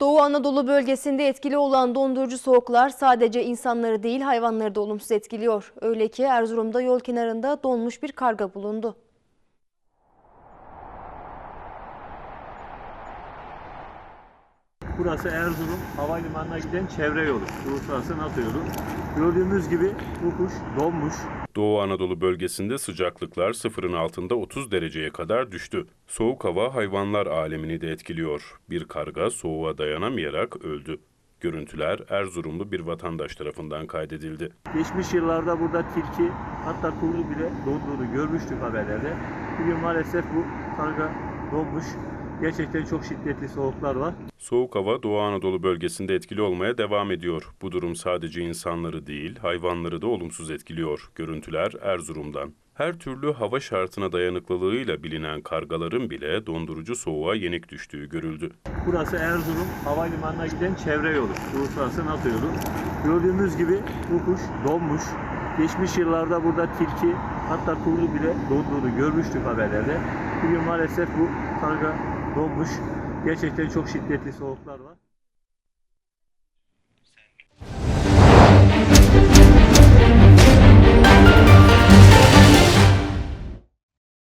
Doğu Anadolu bölgesinde etkili olan dondurucu soğuklar sadece insanları değil hayvanları da olumsuz etkiliyor. Öyle ki Erzurum'da yol kenarında donmuş bir karga bulundu. Burası Erzurum Havalimanı'na giden çevre yolu. Uluslararası NATO yolu. Gördüğümüz gibi bu kuş donmuş. Doğu Anadolu bölgesinde sıcaklıklar sıfırın altında 30 dereceye kadar düştü. Soğuk hava hayvanlar alemini de etkiliyor. Bir karga soğuğa dayanamayarak öldü. Görüntüler Erzurumlu bir vatandaş tarafından kaydedildi. Geçmiş yıllarda burada tilki hatta kurdu bile donduğunu görmüştük haberlerde. Bugün maalesef bu karga donmuş. Gerçekten çok şiddetli soğuklar var. Soğuk hava Doğu Anadolu bölgesinde etkili olmaya devam ediyor. Bu durum sadece insanları değil, hayvanları da olumsuz etkiliyor. Görüntüler Erzurum'dan. Her türlü hava şartına dayanıklılığıyla bilinen kargaların bile dondurucu soğuğa yenik düştüğü görüldü. Burası Erzurum Havalimanı'na giden çevre yolu. Uluslararası NATO yolu. Gördüğümüz gibi bu kuş donmuş. Geçmiş yıllarda burada tilki hatta kurdu bile donduğunu görmüştük haberlerde. Bugün maalesef bu karga donmuş. Gerçekten çok şiddetli soğuklar var.